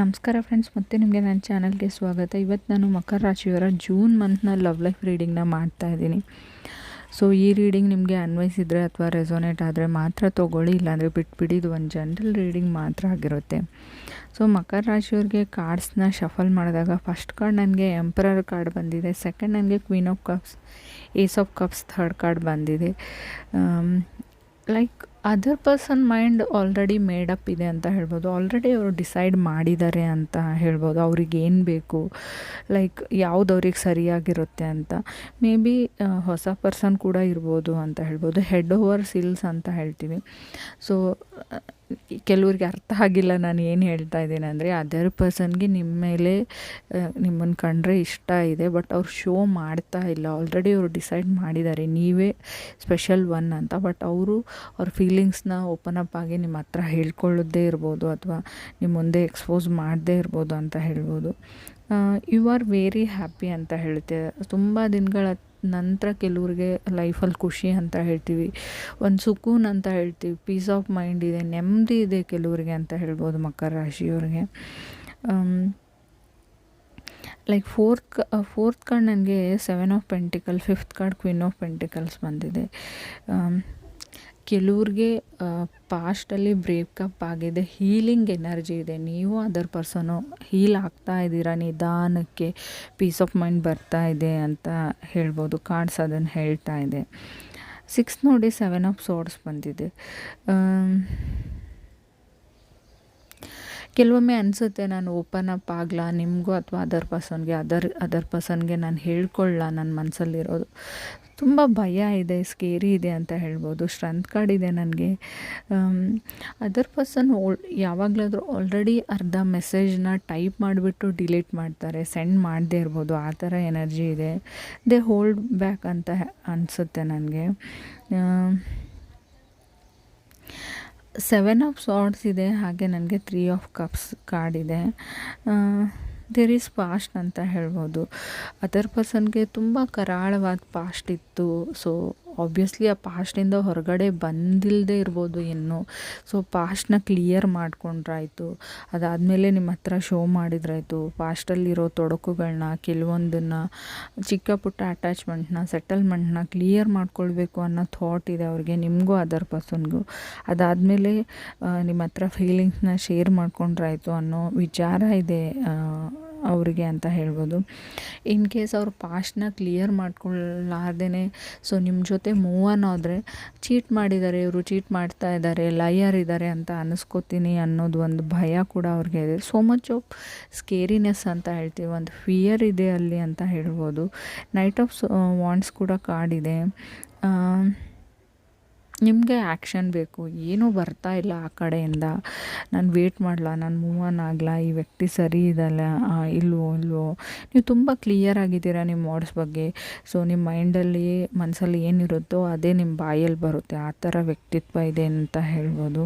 ನಮಸ್ಕಾರ ಫ್ರೆಂಡ್ಸ್ ಮತ್ತೆ ನಿಮಗೆ ನನ್ನ ಚಾನಲ್ಗೆ ಸ್ವಾಗತ. ಇವತ್ತು ನಾನು ಮಕರ ರಾಶಿಯವರ ಜೂನ್ ಮಂತ್ನ ಲವ್ ಲೈಫ್ ರೀಡಿಂಗ್ನ ಮಾಡ್ತಾ ಇದ್ದೀನಿ. ಸೊ ಈ ರೀಡಿಂಗ್ ನಿಮಗೆ ಅನ್ವಯಿಸಿದರೆ ಅಥವಾ ರೆಸೋನೇಟ್ ಆದರೆ ಮಾತ್ರ ತೊಗೊಳ್ಳಿ, ಇಲ್ಲಾಂದರೆ ಬಿಟ್ಬಿಡಿ. ಇದು ಒಂದು ಜನರಲ್ ರೀಡಿಂಗ್ ಮಾತ್ರ ಆಗಿರುತ್ತೆ. ಸೊ ಮಕರ ರಾಶಿಯವ್ರಿಗೆ ಕಾರ್ಡ್ಸ್ನ ಶಫಲ್ ಮಾಡಿದಾಗ ಫಸ್ಟ್ ಕಾರ್ಡ್ ನನಗೆ ಎಂಪರರ್ ಕಾರ್ಡ್ ಬಂದಿದೆ. ಸೆಕೆಂಡ್ ನನಗೆ queen of cups ace of cups third card ಬಂದಿದೆ. Like other person mind already made up ಇದೆ ಅಂತ ಹೇಳ್ಬೋದು. ಆಲ್ರೆಡಿ ಅವರು ಡಿಸೈಡ್ ಮಾಡಿದ್ದಾರೆ ಅಂತ ಹೇಳ್ಬೋದು. ಅವ್ರಿಗೆ ಏನು ಬೇಕು? ಲೈಕ್ ಯಾವ್ದು ಅವ್ರಿಗೆ ಸರಿಯಾಗಿರುತ್ತೆ ಅಂತ. ಮೇ ಬಿ ಹೊಸ ಪರ್ಸನ್ ಕೂಡ ಇರ್ಬೋದು ಅಂತ ಹೇಳ್ಬೋದು. ಹೆಡ್ ಓವರ್ ಸಿಲ್ಸ್ ಅಂತ ಹೇಳ್ತೀವಿ. ಸೊ ಕೆಲವ್ರಿಗೆ ಅರ್ಥ ಆಗಿಲ್ಲ ನಾನು ಏನು ಹೇಳ್ತಾ ಇದ್ದೀನಿ ಅಂದರೆ ಅದರ್ ಪರ್ಸನ್ಗೆ ನಿಮ್ಮ ಮೇಲೆ ನಿಮ್ಮನ್ನು ಕಂಡ್ರೆ ಇಷ್ಟ ಇದೆ ಬಟ್ ಅವ್ರು ಶೋ ಮಾಡ್ತಾ ಇಲ್ಲ. ಆಲ್ರೆಡಿ ಅವರು ಡಿಸೈಡ್ ಮಾಡಿದ್ದಾರೆ. ನೀವೇ ಸ್ಪೆಷಲ್ ಒನ್ ಅಂತ ಬಟ್ ಅವರು ಅವ್ರ ಫೀಲಿಂಗ್ಸ್ನ ಓಪನ್ ಅಪ್ ಆಗಿ ನಿಮ್ಮ ಹತ್ರ ಹೇಳ್ಕೊಳ್ಳೋದೇ ಇರ್ಬೋದು ಅಥವಾ ನಿಮ್ಮ ಮುಂದೆ ಎಕ್ಸ್ಪೋಸ್ ಮಾಡದೇ ಇರ್ಬೋದು ಅಂತ ಹೇಳ್ಬೋದು. ಯು ಆರ್ ವೆರಿ ಹ್ಯಾಪಿ ಅಂತ ಹೇಳುತ್ತೆ. ತುಂಬ ದಿನಗಳ ನಂತರ ಕೆಲವ್ರಿಗೆ ಲೈಫಲ್ಲಿ ಖುಷಿ ಅಂತ ಹೇಳ್ತೀವಿ. ಒಂದು ಸುಕೂನ್ ಅಂತ ಹೇಳ್ತೀವಿ. ಪೀಸ್ ಆಫ್ ಮೈಂಡ್ ಇದೆ, ನೆಮ್ಮದಿ ಇದೆ ಕೆಲವ್ರಿಗೆ ಅಂತ ಹೇಳ್ಬೋದು ಮಕರ ರಾಶಿಯವ್ರಿಗೆ. ಲೈಕ್ ಫೋರ್ತ್ ಫೋರ್ತ್ ಕಾರ್ಡ್ ನನಗೆ seven of pentacle fifth card queen of pentacles ಬಂದಿದೆ. ಕೆಲವ್ರಿಗೆ ಪಾಸ್ಟಲ್ಲಿ ಬ್ರೇಕಪ್ ಆಗಿದೆ ಹೀಲಿಂಗ್ ಎನರ್ಜಿ ಇದೆ. ನೀವು ಅದರ್ ಪರ್ಸನು ಹೀಲ್ ಆಗ್ತಾ ಇದ್ದೀರಾ? ನಿಧಾನಕ್ಕೆ ಪೀಸ್ ಆಫ್ ಮೈಂಡ್ ಬರ್ತಾ ಇದೆ ಅಂತ ಹೇಳ್ಬೋದು ಕಾರ್ಡ್ಸ್ ಅದನ್ನು ಹೇಳ್ತಾ ಇದೆ. ಸಿಕ್ಸ್ ನೋಡಿ ಸೆವೆನ್ ಆಫ್ ಸೋರ್ಸ್ ಬಂದಿದೆ. ಕೆಲವೊಮ್ಮೆ ಅನಿಸುತ್ತೆ, ನಾನು ಓಪನ್ ಅಪ್ ಆಗಲ್ಲ ನಿಮಗೂ ಅಥವಾ ಅದರ್ ಪರ್ಸನ್ಗೆ ಅದರ್ ಅದರ್ ಪರ್ಸನ್ಗೆ ನಾನು ಹೇಳ್ಕೊಳ್ಳ ನನ್ನ ಮನಸ್ಸಲ್ಲಿರೋದು ತುಂಬ ಭಯ ಇದೆ ಸ್ಕೇರಿ ಇದೆ ಅಂತ ಹೇಳ್ಬೋದು. ಸ್ಟ್ರೆಂತ್ ಕಾರ್ಡ್ ಇದೆ ನನಗೆ. ಅದರ್ ಪರ್ಸನ್ ಓಲ್ ಯಾವಾಗಲಾದರೂ ಆಲ್ರೆಡಿ ಅರ್ಧ ಮೆಸೇಜ್ನ ಟೈಪ್ ಮಾಡಿಬಿಟ್ಟು ಡಿಲೀಟ್ ಮಾಡ್ತಾರೆ ಸೆಂಡ್ ಮಾಡದೇ ಇರ್ಬೋದು, ಆ ಥರ ಎನರ್ಜಿ ಇದೆ. ದೇ ಹೋಲ್ಡ್ ಬ್ಯಾಕ್ ಅಂತ ಅನಿಸುತ್ತೆ ನನಗೆ. ಸೆವೆನ್ ಆಫ್ ಸಾರ್ಟ್ಸ್ ಇದೆ, ಹಾಗೆ ನನಗೆ ತ್ರೀ ಆಫ್ ಕಪ್ಸ್ ಕಾರ್ಡ್ ಇದೆ. ದೇರ್ ಈಸ್ ಪಾಸ್ಟ್ ಅಂತ ಹೇಳ್ಬೋದು. ಅದರ್ ಪರ್ಸನ್ಗೆ ತುಂಬ ಕರಾಳವಾದ ಪಾಸ್ಟ್ ಇತ್ತು. ಸೊ ಆಬ್ವಿಯಸ್ಲಿ ಆ ಪಾಸ್ಟಿಂದ ಹೊರಗಡೆ ಬಂದಿಲ್ಲದೆ ಇರ್ಬೋದು ಇನ್ನು. ಸೊ ಪಾಸ್ಟ್ನ ಕ್ಲಿಯರ್ ಮಾಡ್ಕೊಂಡ್ರಾಯ್ತು. ಅದಾದಮೇಲೆ ನಿಮ್ಮ ಹತ್ರ ಶೋ ಮಾಡಿದ್ರಾಯ್ತು. ಪಾಸ್ಟಲ್ಲಿರೋ ತೊಡಕುಗಳನ್ನ ಕೆಲವೊಂದನ್ನು, ಚಿಕ್ಕ ಪುಟ್ಟ ಅಟ್ಯಾಚ್ಮೆಂಟ್ನ ಸೆಟಲ್ಮೆಂಟ್ನ ಕ್ಲಿಯರ್ ಮಾಡ್ಕೊಳ್ಬೇಕು ಅನ್ನೋ ಥಾಟ್ ಇದೆ ಅವ್ರಿಗೆ, ನಿಮಗೂ ಅದರ್ ಪರ್ಸನ್ಗೂ ಅದಾದಮೇಲೆ ನಿಮ್ಮ ಹತ್ರ ಫೀಲಿಂಗ್ಸ್ನ ಶೇರ್ ಮಾಡ್ಕೊಂಡ್ರಾಯ್ತು ಅನ್ನೋ ವಿಚಾರ ಇದೆ. ಅವರಿಗೆ ಅಂತ ಹೇಳ್ಬೋದು. ಇನ್ ಕೇಸ್ ಅವ್ರು ಪಾಸ್ಟ್ನ ಕ್ಲಿಯರ್ ಮಾಡ್ಕೊಳ್ಳಾರ್ದೇ ಸೊ ನಿಮ್ಮ ಜೊತೆ ಮೂವ್ ಆನ್ ಆದರೆ ಚೀಟ್ ಮಾಡಿದ್ದಾರೆ ಇವರು ಚೀಟ್ ಮಾಡ್ತಾ ಇದ್ದಾರೆ ಲಯರ್ ಇದ್ದಾರೆ ಅಂತ ಅನ್ನಿಸ್ಕೋತೀನಿ ಅನ್ನೋದು ಒಂದು ಭಯ ಕೂಡ ಅವ್ರಿಗೆ ಇದೆ. ಸೋ ಮಚ್ ಆಫ್ ಸ್ಕೇರಿನೆಸ್ ಅಂತ ಹೇಳ್ತೀವಿ, ಒಂದು ಫಿಯರ್ ಇದೆ ಅಲ್ಲಿ ಅಂತ ಹೇಳ್ಬೋದು. ನೈಟ್ ಆಫ್ ವಾಂಡ್ಸ್ ಕೂಡ ಕಾಡಿದೆ ನಿಮಗೆ ಆ್ಯಕ್ಷನ್ ಬೇಕು, ಏನೂ ಬರ್ತಾ ಇಲ್ಲ ಆ ಕಡೆಯಿಂದ. ನಾನು ವೇಟ್ ಮಾಡಲ, ನಾನು ಮೂವ್ ಆನ್ ಆಗಲ್ಲ ಈ ವ್ಯಕ್ತಿ ಸರಿ ಇದಲ್ಲ ಇಲ್ವೋ ಇಲ್ವೋ. ನೀವು ತುಂಬ ಕ್ಲಿಯರ್ ಆಗಿದ್ದೀರ ನಿಮ್ಮ ವರ್ಡ್ಸ್ ಬಗ್ಗೆ. ಸೊ ನಿಮ್ಮ ಮೈಂಡಲ್ಲಿ ಮನಸ್ಸಲ್ಲಿ ಏನಿರುತ್ತೋ ಅದೇ ನಿಮ್ಮ ಬಾಯಲ್ಲಿ ಬರುತ್ತೆ. ಆ ಥರ ವ್ಯಕ್ತಿತ್ವ ಇದೆ ಅಂತ ಹೇಳ್ಬೋದು.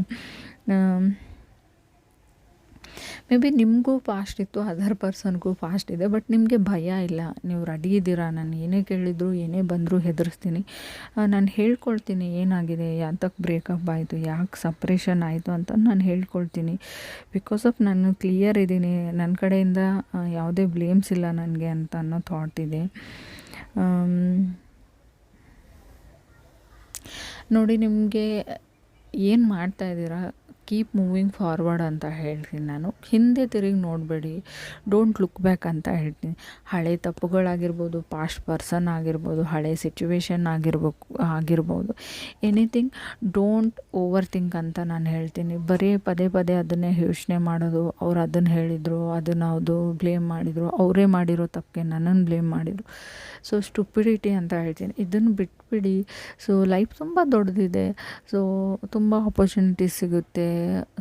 ಮೇ ಬಿ ನಿಮಗೂ ಫಾಸ್ಟ್ ಇತ್ತು ಅದರ್ ಪರ್ಸನ್ಗೂ ಫಾಸ್ಟ್ ಇದೆ ಬಟ್ ನಿಮಗೆ ಭಯ ಇಲ್ಲ. ನೀವು ರೆಡಿ ಇದ್ದೀರಾ? ನಾನು ಏನೇ ಕೇಳಿದ್ರು, ಏನೇ ಬಂದರೂ ಹೆದರಿಸ್ತೀನಿ. ನಾನು ಹೇಳ್ಕೊಳ್ತೀನಿ ಏನಾಗಿದೆ ಯಾತಕ್ಕೆ ಬ್ರೇಕಪ್ ಆಯಿತು, ಯಾಕೆ ಸಪ್ರೇಷನ್ ಆಯಿತು ಅಂತ ನಾನು ಹೇಳ್ಕೊಳ್ತೀನಿ. ಬಿಕಾಸ್ ಆಫ್ ನಾನು ಕ್ಲಿಯರ್ ಇದ್ದೀನಿ ನನ್ನ ಕಡೆಯಿಂದ ಯಾವುದೇ ಬ್ಲೇಮ್ಸ್ ಇಲ್ಲ ನನಗೆ ಅಂತ ಅನ್ನೋ ಥಾಟ್ ಇದೆ. ನೋಡಿ ನಿಮಗೆ ಏನು ಮಾಡ್ತಾ ಇದ್ದೀರಾ? ಕೀಪ್ ಮೂವಿಂಗ್ ಫಾರ್ವರ್ಡ್ ಅಂತ ಹೇಳ್ತೀನಿ ನಾನು. ಹಿಂದೆ ತಿರುಗಿ ನೋಡಬೇಡಿ. ಡೋಂಟ್ ಲುಕ್ ಬ್ಯಾಕ್ ಅಂತ ಹೇಳ್ತೀನಿ. ಹಳೆ ತಪ್ಪುಗಳಾಗಿರ್ಬೋದು ಪಾಸ್ಟ್ ಪರ್ಸನ್ ಆಗಿರ್ಬೋದು, ಹಳೆ ಸಿಚುವೇಶನ್ ಆಗಿರ್ಬೇಕು, ಆಗಿರ್ಬೋದು. ಎನಿಥಿಂಗ್ ಡೋಂಟ್ ಓವರ್ ಥಿಂಕ್ ಅಂತ ನಾನು ಹೇಳ್ತೀನಿ. ಬರೀ ಪದೇ ಪದೇ ಅದನ್ನೇ ಯೋಚನೆ ಮಾಡೋದು, ಅವ್ರು ಅದನ್ನು ಹೇಳಿದರು, ಅದನ್ನು ಅದು ಬ್ಲೇಮ್ ಮಾಡಿದರು, ಅವರೇ ಮಾಡಿರೋ ತಪ್ಪಿಗೆ ನನ್ನನ್ನು ಬ್ಲೇಮ್ ಮಾಡಿದರು. ಸೊ ಸ್ಟುಪಿಡಿಟಿ ಅಂತ ಹೇಳ್ತೀನಿ. ಇದನ್ನು ಬಿಟ್ಬಿಡಿ. ಸೊ ಲೈಫ್ ತುಂಬ ದೊಡ್ಡದಿದೆ. ಸೊ ತುಂಬ ಆಪರ್ಚುನಿಟೀಸ್ ಸಿಗುತ್ತೆ.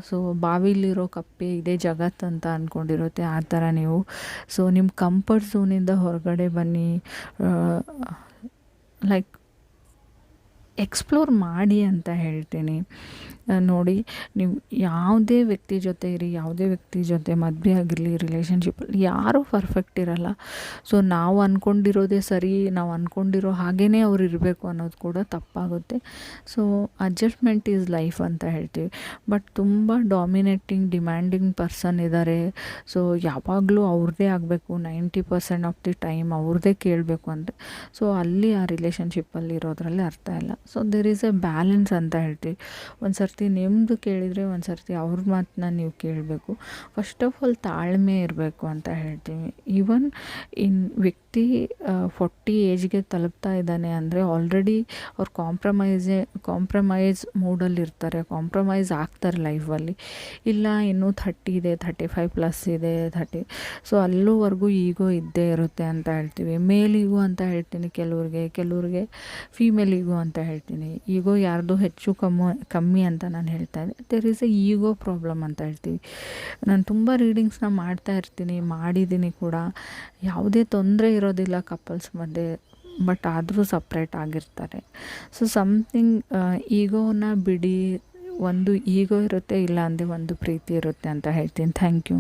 ಸೊ ಬಾವಿಲಿರೋ ಕಪ್ಪೆ ಇದೇ ಜಗತ್ತು ಅಂತ ಅಂದ್ಕೊಂಡಿರುತ್ತೆ ಆ ಥರ ನೀವು. ಸೊ ನಿಮ್ಮ ಕಂಫರ್ಟ್ ಝೋನಿಂದ ಹೊರಗಡೆ ಬನ್ನಿ. ಲೈಕ್ ಎಕ್ಸ್ಪ್ಲೋರ್ ಮಾಡಿ ಅಂತ ಹೇಳ್ತೀನಿ. ನೋಡಿ, ನೀವು ಯಾವುದೇ ವ್ಯಕ್ತಿ ಜೊತೆ ಇರಿ, ಯಾವುದೇ ವ್ಯಕ್ತಿ ಜೊತೆ ಮದುವೆ ಆಗಿರಲಿ ರಿಲೇಷನ್ಶಿಪ್ಪಲ್ಲಿ ಯಾರೂ ಪರ್ಫೆಕ್ಟ್ ಇರಲ್ಲ. ಸೊ ನಾವು ಅಂದ್ಕೊಂಡಿರೋದೇ ಸರಿ, ನಾವು ಅಂದ್ಕೊಂಡಿರೋ ಹಾಗೇ ಅವ್ರು ಇರಬೇಕು ಅನ್ನೋದು ಕೂಡ ತಪ್ಪಾಗುತ್ತೆ. ಸೊ ಅಡ್ಜಸ್ಟ್ಮೆಂಟ್ ಈಸ್ ಲೈಫ್ ಅಂತ ಹೇಳ್ತೀವಿ. ಬಟ್ ತುಂಬ ಡಾಮಿನೇಟಿಂಗ್ ಡಿಮ್ಯಾಂಡಿಂಗ್ ಪರ್ಸನ್ ಇದ್ದಾರೆ ಸೊ ಯಾವಾಗಲೂ ಅವ್ರದ್ದೇ ಆಗಬೇಕು ninety percent of the time ಅವ್ರದ್ದೇ ಕೇಳಬೇಕು ಅಂದರೆ ಸೊ ಅಲ್ಲಿ ಆ ರಿಲೇಷನ್ಶಿಪ್ಪಲ್ಲಿ ಇರೋದ್ರಲ್ಲಿ ಅರ್ಥ ಇಲ್ಲ. So there is a balance ಅಂತ ಹೇಳ್ತೀವಿ. ಒಂದು ಸರ್ತಿ ನಿಮ್ಮದು ಕೇಳಿದರೆ ಒಂದು ಸರ್ತಿ ಅವ್ರ ಮಾತನ್ನ ನೀವು ಕೇಳಬೇಕು. ಫಸ್ಟ್ ಆಫ್ ಆಲ್ ತಾಳ್ಮೆ ಇರಬೇಕು ಅಂತ ಹೇಳ್ತೀವಿ ಈವನ್ ಇನ್ ವ್ಯಕ್ತಿ ಫೋರ್ಟಿ ಏಜ್ಗೆ ತಲುಪ್ತಾ ಇದ್ದಾನೆ ಅಂದರೆ ಆಲ್ರೆಡಿ ಅವ್ರು ಕಾಂಪ್ರಮೈಸೇ ಕಾಂಪ್ರಮೈಸ್ ಮೂಡಲ್ಲಿ ಇರ್ತಾರೆ. ಕಾಂಪ್ರಮೈಸ್ ಆಗ್ತಾರೆ ಲೈಫಲ್ಲಿ ಇಲ್ಲ, ಇನ್ನೂ ಥರ್ಟಿ ಇದೆ ಥರ್ಟಿ ಫೈವ್ ಪ್ಲಸ್ ಇದೆ ಥರ್ಟಿ ಸೊ ಅಲ್ಲೂವರೆಗೂ ಈಗೋ ಇದ್ದೇ ಇರುತ್ತೆ ಅಂತ ಹೇಳ್ತೀವಿ. ಮೇಲಿಗೂ ಅಂತ ಹೇಳ್ತೀನಿ ಕೆಲವ್ರಿಗೆ. ಕೆಲವ್ರಿಗೆ ಫೀಮೇಲಿಗೂ ಅಂತ ಹೇಳ್ತೀನಿ. ಈಗೋ ಯಾರ್ದು ಹೆಚ್ಚು ಕಮ್ಮಿ ಕಮ್ಮಿ ಅಂತ ನಾನು ಹೇಳ್ತಾ ಇದ್ದೆ. There is a ego problem ಅಂತ ಹೇಳ್ತೀವಿ. ನಾನು ತುಂಬ ರೀಡಿಂಗ್ಸ್ನ ಮಾಡ್ತಾ ಇರ್ತೀನಿ, ಮಾಡಿದ್ದೀನಿ ಕೂಡ. ಯಾವುದೇ ತೊಂದರೆ ಇರೋದಿಲ್ಲ ಕಪಲ್ಸ್ ಮಧ್ಯೆ ಬಟ್ ಆದರೂ ಸಪ್ರೇಟ್ ಆಗಿರ್ತಾರೆ. ಸೊ ಸಮ್ಥಿಂಗ್ ಈಗೋನ ಬಿಡಿ, ಒಂದು ಈಗೋ ಇರುತ್ತೆ, ಇಲ್ಲ ಅಂದರೆ ಒಂದು ಪ್ರೀತಿ ಇರುತ್ತೆ ಅಂತ ಹೇಳ್ತೀನಿ. Thank you